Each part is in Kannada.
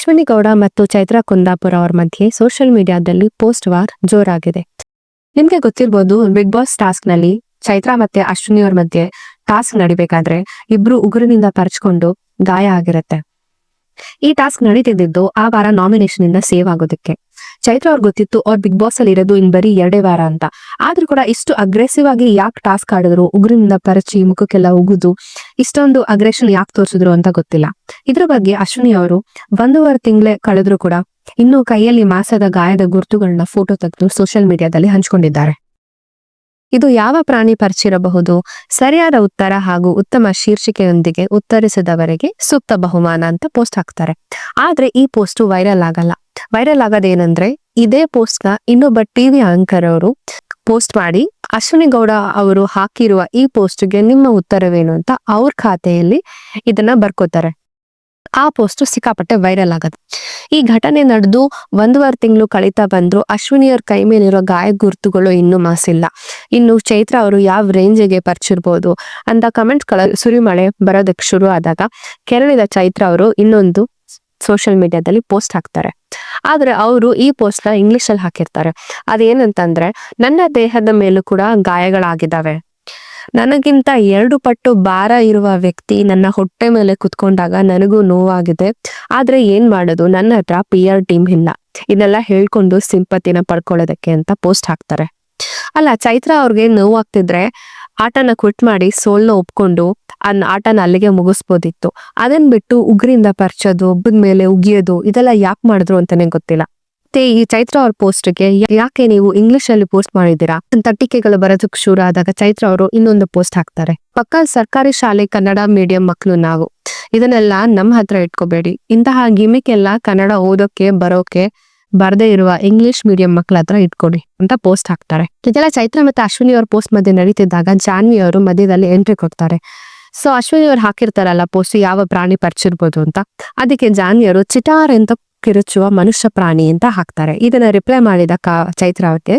ಅಶ್ವಿನಿ ಗೌಡ ಮತ್ತು ಚೈತ್ರಾ ಕುಂದಾಪುರ ಅವ್ರ ಮಧ್ಯೆ ಸೋಷಿಯಲ್ ಮೀಡಿಯಾದಲ್ಲಿ ಪೋಸ್ಟ್ ವಾರ್ ಜೋರಾಗಿದೆ. ನಿಮ್ಗೆ ಗೊತ್ತಿರ್ಬೋದು ಬಿಗ್ ಬಾಸ್ ಟಾಸ್ಕ್ನಲ್ಲಿ ಚೈತ್ರಾ ಮತ್ತೆ ಅಶ್ವಿನಿ ಅವ್ರ ಮಧ್ಯೆ ಟಾಸ್ಕ್ ನಡಿಬೇಕಾದ್ರೆ ಇಬ್ರು ಉಗುರಿನಿಂದ ಪರ್ಚ್ಕೊಂಡು ಗಾಯ ಆಗಿರತ್ತೆ. ಈ ಟಾಸ್ಕ್ ನಡೀತಿದ್ದು ಆ ವಾರ ನಾಮಿನೇಷನ್ ಇಂದ ಸೇವ್ ಆಗೋದಕ್ಕೆ. ಚೈತ್ರ ಅವ್ರಿಗೆ ಗೊತ್ತಿತ್ತು ಅವ್ರ ಬಿಗ್ ಬಾಸ್ ಅಲ್ಲಿ ಇರೋದು ಇನ್ ಬರೀ ಎರಡೇ ವಾರ ಅಂತ. ಆದ್ರೂ ಕೂಡ ಇಷ್ಟು ಅಗ್ರೆಸಿವ್ ಆಗಿ ಯಾಕೆ ಟಾಸ್ಕ್ ಆಡಿದ್ರು, ಉಗುರಿನಿಂದ ಪರಚಿ ಮುಖಕ್ಕೆಲ್ಲ ಉಗುದು, ಇಷ್ಟೊಂದು ಅಗ್ರೆಷನ್ ಯಾಕೆ ತೋರಿಸಿದ್ರು ಅಂತ ಗೊತ್ತಿಲ್ಲ. ಇದ್ರ ಬಗ್ಗೆ ಅಶ್ವಿನಿ ಅವರು ಒಂದೂವರೆ ತಿಂಗಳೇ ಕಳೆದ್ರು ಕೂಡ ಇನ್ನು ಕೈಯಲ್ಲಿ ಮಾಸದ ಗಾಯದ ಗುರುತುಗಳನ್ನ ಫೋಟೋ ತೆಗೆದು ಸೋಷಿಯಲ್ ಮೀಡಿಯಾದಲ್ಲಿ ಹಂಚಿಕೊಂಡಿದ್ದಾರೆ. ಇದು ಯಾವ ಪ್ರಾಣಿ ಪರಿಚಿರಬಹುದು? ಸರಿಯಾದ ಉತ್ತರ ಹಾಗೂ ಉತ್ತಮ ಶೀರ್ಷಿಕೆಯೊಂದಿಗೆ ಉತ್ತರಿಸಿದವರಿಗೆ ಸೂಕ್ತ ಬಹುಮಾನ ಅಂತ ಪೋಸ್ಟ್ ಹಾಕ್ತಾರೆ. ಆದ್ರೆ ಈ ಪೋಸ್ಟ್ ವೈರಲ್ ಆಗಲ್ಲ. ವೈರಲ್ ಆಗೋದೇನಂದ್ರೆ, ಇದೇ ಪೋಸ್ಟ್ನ ಇನ್ನೊಬ್ಬ ಟಿವಿ ಆಂಕರ್ ಅವರು ಪೋಸ್ಟ್ ಮಾಡಿ, ಅಶ್ವಿನಿ ಗೌಡ ಅವರು ಹಾಕಿರುವ ಈ ಪೋಸ್ಟ್ಗೆ ನಿಮ್ಮ ಉತ್ತರವೇನು ಅಂತ ಅವ್ರ ಖಾತೆಯಲ್ಲಿ ಇದನ್ನ ಬರ್ಕೋತಾರೆ. ಆ ಪೋಸ್ಟ್ ಸಿಕ್ಕಾಪಟ್ಟೆ ವೈರಲ್ ಆಗತ್ತೆ ಈ ಘಟನೆ ನಡೆದು ಒಂದೂವರೆ ತಿಂಗಳು ಕಳೀತಾ ಬಂದ್ರು, ಅಶ್ವಿನಿಯವ್ರ ಕೈ ಮೇಲಿರೋ ಗಾಯ ಗುರುತುಗಳು ಇನ್ನೂ ಮಾಸಿಲ್ಲ. ಇನ್ನು ಚೈತ್ರ ಅವರು ಯಾವ ರೇಂಜಿಗೆ ಪರಿಚಿರ್ಬೋದು ಅಂತ ಕಮೆಂಟ್ಸ್ಗಳ ಸುರಿಮಳೆ ಬರೋದಕ್ಕೆ ಶುರು ಆದಾಗ, ಕೆರಳಿದ ಚೈತ್ರ ಅವರು ಇನ್ನೊಂದು ಸೋಷಿಯಲ್ ಮೀಡಿಯಾದಲ್ಲಿ ಪೋಸ್ಟ್ ಹಾಕ್ತಾರೆ. ಆದ್ರೆ ಅವರು ಈ ಪೋಸ್ಟ್ನ ಇಂಗ್ಲಿಷ್ ಅಲ್ಲಿ ಹಾಕಿರ್ತಾರೆ. ಅದೇನಂತಂದ್ರೆ, ನನ್ನ ದೇಹದ ಮೇಲೂ ಕೂಡ ಗಾಯಗಳಾಗಿದ್ದಾವೆ. ನನಗಿಂತ ಎರಡು ಪಟ್ಟು ಭಾರ ಇರುವ ವ್ಯಕ್ತಿ ನನ್ನ ಹೊಟ್ಟೆ ಮೇಲೆ ಕುತ್ಕೊಂಡಾಗ ನನಗೂ ನೋವಾಗಿದೆ. ಆದ್ರೆ ಏನ್ ಮಾಡೋದು? ನನ್ನ ಹತ್ರ ಪಿ ಆರ್ ಟೀಮ್ ಇಲ್ಲ. ಇದೆಲ್ಲ ಹೇಳ್ಕೊಂಡು ಸಿಂಪತಿನ ಪಡ್ಕೊಳ್ಳೋದಕ್ಕೆ ಅಂತ ಪೋಸ್ಟ್ ಹಾಕ್ತಾರೆ. ಅಲ್ಲ, ಚೈತ್ರ ಅವ್ರಿಗೆ ನೋವಾಗ್ತಿದ್ರೆ ಆಟನ ಕ್ವಿಟ್ ಮಾಡಿ ಸೋಲ್ನ ಒಪ್ಕೊಂಡು ಅನ್ ಆಟನ ಅಲ್ಲಿಗೆ ಮುಗಿಸ್ಬೋದಿತ್ತು. ಅದನ್ ಬಿಟ್ಟು ಉಗ್ರಿಂದ ಪರ್ಚೋದು ಒಬ್ಬದ ಮೇಲೆ ಉಗಿಯೋದು, ಇದೆಲ್ಲ ಯಾಕೆ ಮಾಡಿದ್ರು ಅಂತಾನೆ ಗೊತ್ತಿಲ್ಲ. ಮತ್ತೆ ಈ ಚೈತ್ರ ಅವ್ರ ಪೋಸ್ಟ್ಗೆ ಯಾಕೆ ನೀವು ಇಂಗ್ಲಿಷ್ ಅಲ್ಲಿ ಪೋಸ್ಟ್ ಮಾಡಿದ್ದೀರಾ? ತಟ್ಟಿಕೆಗಳು ಟೀಕೆಗಳು ಬರೋದಕ್ಕೆ ಶುರು ಆದಾಗ ಚೈತ್ರ ಅವರು ಇನ್ನೊಂದು ಪೋಸ್ಟ್ ಹಾಕ್ತಾರೆ. ಪಕ್ಕ ಸರ್ಕಾರಿ ಶಾಲೆ ಕನ್ನಡ ಮೀಡಿಯಂ ಮಕ್ಕಳು ನಾವು. ಇದನ್ನೆಲ್ಲ ನಮ್ಮ ಹತ್ರ ಇಟ್ಕೋಬೇಡಿ. ಇಂತಹ ಗಿಮಿಕ್ ಎಲ್ಲ ಕನ್ನಡ ಓದೋಕೆ ಬರೋಕೆ ಬರ್ದೇ ಇರುವ ಇಂಗ್ಲಿಷ್ ಮೀಡಿಯಂ ಮಕ್ಕಳ ಹತ್ರ ಇಟ್ಕೊಡಿ ಅಂತ ಪೋಸ್ಟ್ ಹಾಕ್ತಾರೆ. ಇದೆಲ್ಲ ಚೈತ್ರ ಮತ್ತೆ ಅಶ್ವಿನಿ ಅವ್ರ ಪೋಸ್ಟ್ ಮಧ್ಯೆ ನಡೀತಿದ್ದಾಗ ಜಾನ್ವಿ ಅವರು ಮಧ್ಯದಲ್ಲಿ ಎಂಟ್ರಿ ಕೊಡ್ತಾರೆ. ಸೊ ಅಶ್ವಿನಿ ಅವ್ರು ಹಾಕಿರ್ತಾರಲ್ಲ ಪೋಸ್ಟ್ ಯಾವ ಪ್ರಾಣಿ ಪರಿಚಿರ್ಬೋದು ಅಂತ. ಅದಕ್ಕೆ ಜಾನ್ವಿ ಅವರು ಚಿಟಾರ್ ಅಂತ ಕಿರುಚುವ ಮನುಷ್ಯ ಪ್ರಾಣಿ ಅಂತ ಹಾಕ್ತಾರೆ. ಇದನ್ನ ರಿಪ್ಲೈ ಮಾಡಿದ ಕಾ ಚೈತ್ರ ಅವ್ರಿಗೆ.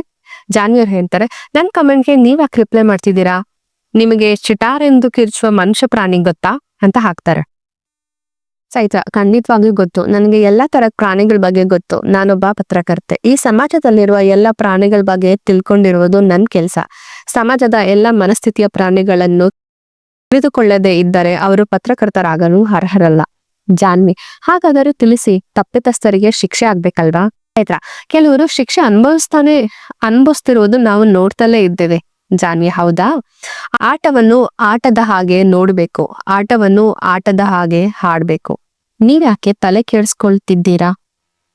ಜಾನ್ವಿ ಅವ್ರು ಹೇಳ್ತಾರೆ, ನನ್ ಕಮೆಂಟ್ಗೆ ನೀವ್ ಯಾಕೆ ರಿಪ್ಲೈ ಮಾಡ್ತಿದ್ದೀರಾ? ನಿಮಗೆ ಚಿಟಾರ್ ಎಂದು ಕಿರುಚುವ ಮನುಷ್ಯ ಪ್ರಾಣಿ ಗೊತ್ತಾ? ಅಂತ ಹಾಕ್ತಾರೆ. ಚೈತ್ರ ಖಂಡಿತವಾಗಿಯೂ ಗೊತ್ತು. ನನಗೆ ಎಲ್ಲಾ ತರ ಪ್ರಾಣಿಗಳ ಬಗ್ಗೆ ಗೊತ್ತು. ನಾನೊಬ್ಬ ಪತ್ರಕರ್ತೆ. ಈ ಸಮಾಜದಲ್ಲಿರುವ ಎಲ್ಲ ಪ್ರಾಣಿಗಳ ಬಗ್ಗೆ ತಿಳ್ಕೊಂಡಿರುವುದು ನನ್ ಕೆಲ್ಸ. ಸಮಾಜದ ಎಲ್ಲ ಮನಸ್ಥಿತಿಯ ಪ್ರಾಣಿಗಳನ್ನು ತಿಳಿದುಕೊಳ್ಳದೆ ಇದ್ದರೆ ಅವರು ಪತ್ರಕರ್ತರಾಗಲು ಅರ್ಹರಲ್ಲ. ಜಾನ್ವಿ, ಹಾಗಾದರೂ ತಿಳಿಸಿ, ತಪ್ಪಿತಸ್ಥರಿಗೆ ಶಿಕ್ಷೆ ಆಗ್ಬೇಕಲ್ವಾ? ಆಯ್ತಾ ಕೆಲವರು ಶಿಕ್ಷೆ ಅನುಭವಿಸ್ತಾನೆ, ಅನುಭವಿಸ್ತಿರುವುದು ನಾವು ನೋಡ್ತಲೇ ಇದ್ದೇವೆ. ಜಾನ್ವಿ, ಹೌದಾ? ಆಟವನ್ನು ಆಟದ ಹಾಗೆ ನೋಡ್ಬೇಕು. ಆಟವನ್ನು ಆಟದ ಹಾಗೆ ಹಾಡ್ಬೇಕು. ನೀವ್ಯಾಕೆ ತಲೆ ಕೇಳಿಸ್ಕೊಳ್ತಿದ್ದೀರಾ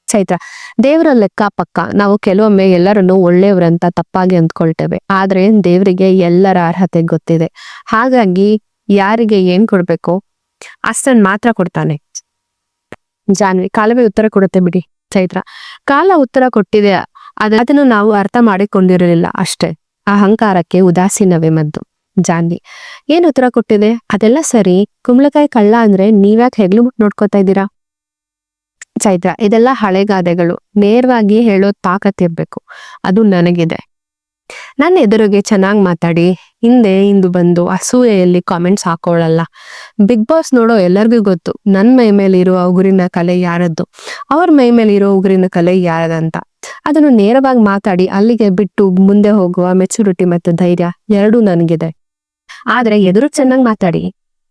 ಚೈತ್ರ, ದೇವರ ಲೆಕ್ಕ ಪಕ್ಕ. ನಾವು ಕೆಲವೊಮ್ಮೆ ಎಲ್ಲರನ್ನು ಒಳ್ಳೆಯವರಂತ ತಪ್ಪಾಗಿ ಅಂದ್ಕೊಳ್ತೇವೆ. ಆದ್ರೆ ದೇವರಿಗೆ ಎಲ್ಲರ ಅರ್ಹತೆ ಗೊತ್ತಿದೆ. ಹಾಗಾಗಿ ಯಾರಿಗೆ ಏನ್ ಕೊಡ್ಬೇಕು ಅಷ್ಟನ್ ಮಾತ್ರ ಕೊಡ್ತಾನೆ. ಜಾನ್ವಿ, ಕಾಲವೇ ಉತ್ತರ ಕೊಡುತ್ತೆ ಬಿಡಿ. ಚೈತ್ರ, ಕಾಲ ಉತ್ತರ ಕೊಟ್ಟಿದೆ. ಅದ ಅದನ್ನು ನಾವು ಅರ್ಥ ಮಾಡಿಕೊಂಡಿರಲಿಲ್ಲ ಅಷ್ಟೇ. ಅಹಂಕಾರಕ್ಕೆ ಉದಾಸೀನವೇ ಮದ್ದು. ಜಾನ್ವಿ, ಏನ್ ಉತ್ತರ ಕೊಟ್ಟಿದೆ? ಅದೆಲ್ಲ ಸರಿ. ಕುಂಬಳಕಾಯಿ ಕಳ್ಳ ಅಂದ್ರೆ ನೀವ್ಯಾಕೆ ಹೆಗ್ಲು ಮುಟ್ ನೋಡ್ಕೋತಾ ಇದ್ದೀರಾ? ಚೈತ್ರ, ಇದೆಲ್ಲ ಹಳೆಗಾದೆಗಳು ನೇರವಾಗಿ ಹೇಳೋ ಇರಬೇಕು. ಅದು ನನಗಿದೆ. ನನ್ನ ಎದುರಿಗೆ ಚೆನ್ನಾಗಿ ಮಾತಾಡಿ. ಹಿಂದೆ ಇಂದು ಬಂದು ಅಸೂಯೆಯಲ್ಲಿ ಕಾಮೆಂಟ್ಸ್ ಹಾಕೊಳ್ಳಲ್ಲ ಬಿಗ್ ಬಾಸ್ ನೋಡೋ ಎಲ್ಲರಿಗೂ ಗೊತ್ತು. ನನ್ನ ಮೈ ಮೇಲೆ ಇರುವ ಉಗುರಿನ ಕಲೆ ಯಾರದ್ದು? ಅವ್ರ ಮೈ ಮೇಲೆ ಇರೋ ಉಗುರಿನ ಕಲೆ ಯಾರದಂತ? ಅದನ್ನು ನೇರವಾಗಿ ಮಾತಾಡಿ ಅಲ್ಲಿಗೆ ಬಿಟ್ಟು ಮುಂದೆ ಹೋಗುವ ಮೆಚುರಿಟಿ ಮತ್ತು ಧೈರ್ಯ ಎರಡೂ ನನಗಿದೆ. ಆದ್ರೆ ಎದುರು ಚೆನ್ನಾಗಿ ಮಾತಾಡಿ.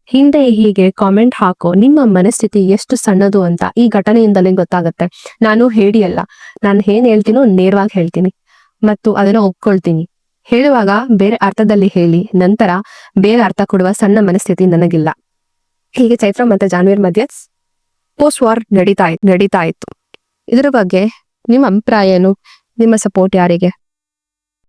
ಹಿಂದೆ ಹೀಗೆ ಕಾಮೆಂಟ್ ಹಾಕೋ ನಿಮ್ಮ ಮನಸ್ಥಿತಿ ಎಷ್ಟು ಸಣ್ಣದು ಅಂತ ಈ ಘಟನೆಯಿಂದಲೇ ಗೊತ್ತಾಗತ್ತೆ. ನಾನು ಹೇಳಿ ಅಲ್ಲ ನಾನು ಏನ್ ಹೇಳ್ತೀನೋ ನೇರವಾಗಿ ಹೇಳ್ತೀನಿ. ಮತ್ತು ಅದನ್ನ ಒಪ್ಕೊಳ್ತೀನಿ. ಹೇಳುವಾಗ ಬೇರೆ ಅರ್ಥದಲ್ಲಿ ಹೇಳಿ, ನಂತರ ಬೇರೆ ಅರ್ಥ ಕೊಡುವ ಸಣ್ಣ ಮನಸ್ಥಿತಿ ನನಗಿಲ್ಲ. ಹೀಗೆ ಚೈತ್ರ ಮತ್ತೆ ಜಾನ್ವೀರ್ ಮಧ್ಯೆ ಪೋಸ್ಟ್ ವಾರ್ ನಡೀತಾ ನಡೀತಾ ಇತ್ತು. ಇದರ ಬಗ್ಗೆ ನಿಮ್ಮ ಅಭಿಪ್ರಾಯ ಏನು? ನಿಮ್ಮ ಸಪೋರ್ಟ್ ಯಾರಿಗೆ?